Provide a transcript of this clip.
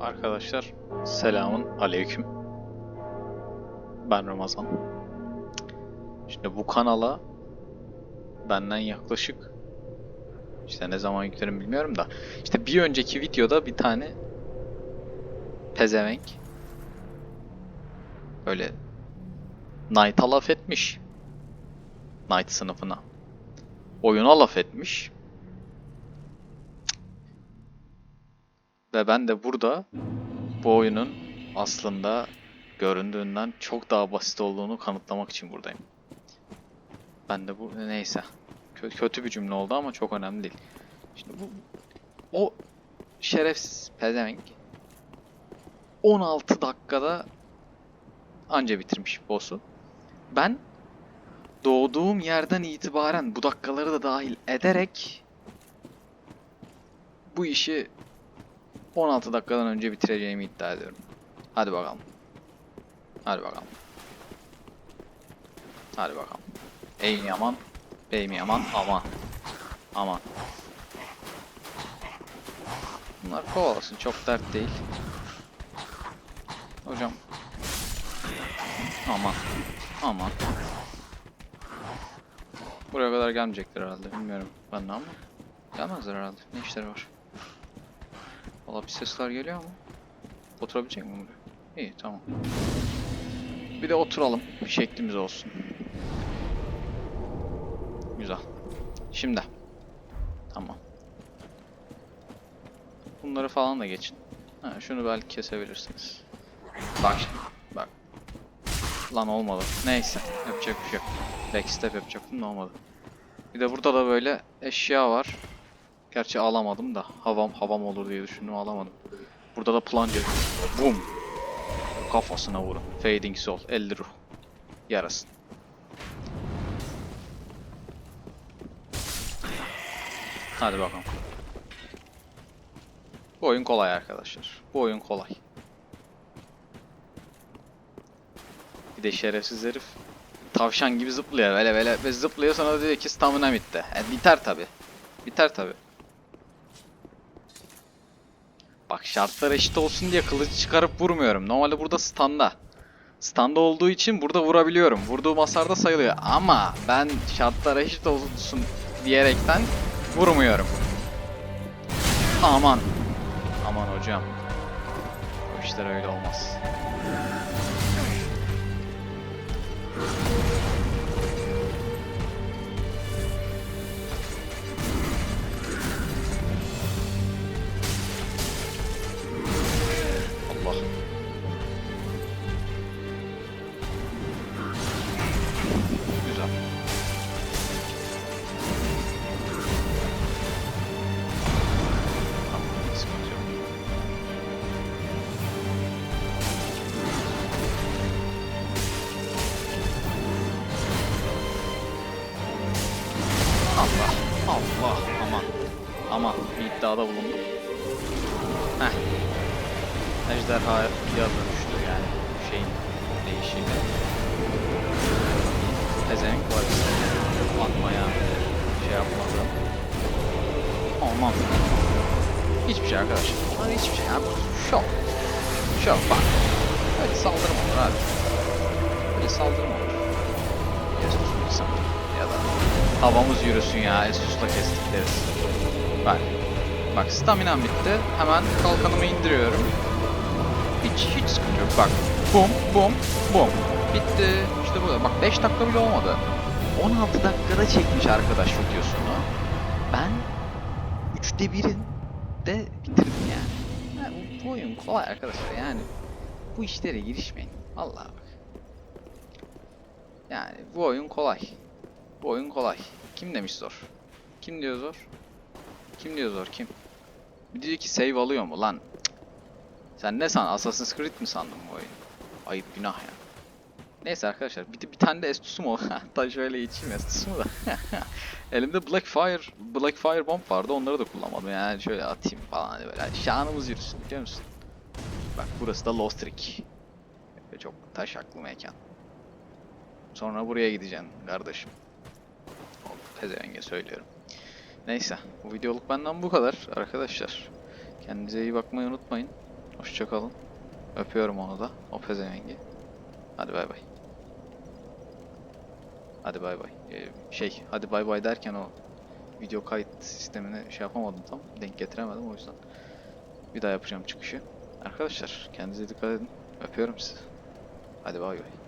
Arkadaşlar selamun aleyküm. Ben Ramazan. Şimdi bu kanala benden yaklaşık işte ne zaman yüklerim bilmiyorum da işte bir önceki videoda bir tane pezevenk böyle Knight'a laf etmiş. Knight sınıfına. Oyuna laf etmiş. Ve ben de burada bu oyunun aslında göründüğünden çok daha basit olduğunu kanıtlamak için buradayım. Ben de bu neyse. Kö- kötü bir cümle oldu ama çok önemli değil. Şimdi bu o şerefsiz pezevenk 16 dakikada anca bitirmiş boss'u. Ben doğduğum yerden itibaren bu dakikaları da dahil ederek bu işi 16 dakikadan önce bitireceğimi iddia ediyorum. Hadi bakalım. Hadi bakalım. Hadi bakalım. Ey mi yaman, bey mi yaman, aman. Aman. Bunlar kovalasın, çok dert değil. Hocam. Aman. Aman. Buraya kadar gelmeyecekler herhalde, bilmiyorum ben de ama. Gelmezler herhalde, ne işleri var. Valla bir sesler geliyor ama. Oturabilecek mi buraya? İyi tamam. Bir de oturalım. Bir şeklimiz olsun. Güzel. Şimdi. Tamam. Bunları falan da geçin. Ha, şunu belki kesebilirsiniz. Bak şimdi. Bak. Lan olmadı. Neyse. Yapacak bir şey yok. Backstep yapacaktım da olmadı. Bir de burada da böyle eşya var. Gerçi alamadım da havam havam olur diye düşündüm alamadım. Burada da plunger. Boom. Kafasına vurun. Fading Soul. 50 ruh. Yarasın. Hadi bakalım. Bu oyun kolay arkadaşlar. Bu oyun kolay. Bir de şerefsiz herif tavşan gibi zıplıyor böyle böyle ve zıplıyor sonra diyor ki stamina bitti. E, biter tabi. Biter tabi. Bak şartlar eşit olsun diye kılıcı çıkarıp vurmuyorum. Normalde burada standa. Standa olduğu için burada vurabiliyorum. Vurduğum hasarda sayılıyor. Ama ben şartlar eşit olsun diyerekten vurmuyorum. Aman. Aman hocam. Bu işler öyle olmaz. Allah, aman, aman bir iddiada bulundum. Heh, ejderhaya dönüştü yani şeyin değişiyle. Pezevenk var işte. Atmaya şey yapmadı. Aman. Hiçbir şey arkadaşlar. Hadi hiçbir şey yap. Şok. Şok bak. Öyle saldırma olur abi. Öyle saldırma olur. Estus insan. Ya da havamız yürüsün ya. Estus'la kestikleriz. Bak. Bak staminam bitti. Hemen kalkanımı indiriyorum. Hiç hiç sıkıntı yok. Bak. Bum bum bum. Bitti. İşte bu. Bak 5 dakika bile olmadı. 16 dakikada çekmiş arkadaş videosunu. Ben 3'te 1'in de bitirdim yani. Ya bu, bu oyun kolay arkadaşlar yani. Bu işlere girişmeyin. Allah bak. Yani bu oyun kolay. Bu oyun kolay. Kim demiş zor? Kim diyor zor? Kim diyor zor kim? Bir diyor ki save alıyor mu lan? Sen ne san? Assassin's Creed mi sandın bu oyunu? Ayıp günah ya. Neyse arkadaşlar bir, bir tane de Estus'um o. Hatta şöyle içeyim Estus'umu da. Elimde Blackfire, Blackfire Bomb vardı onları da kullanmadım yani şöyle atayım falan hani böyle şanımız yürüsün biliyor musun? Bak burası da Lost Rick. Çok taşaklı mekan. Sonra buraya gideceksin kardeşim. Pezevenge söylüyorum. Neyse bu videoluk benden bu kadar arkadaşlar. Kendinize iyi bakmayı unutmayın. Hoşçakalın. Öpüyorum onu da. O pezevengi. Hadi bay bay. Hadi bay bay. Ee, şey hadi bay bay derken o video kayıt sistemini şey yapamadım tam. Denk getiremedim o yüzden. Bir daha yapacağım çıkışı. Arkadaşlar kendinize dikkat edin. Öpüyorum sizi. Hadi bay bay.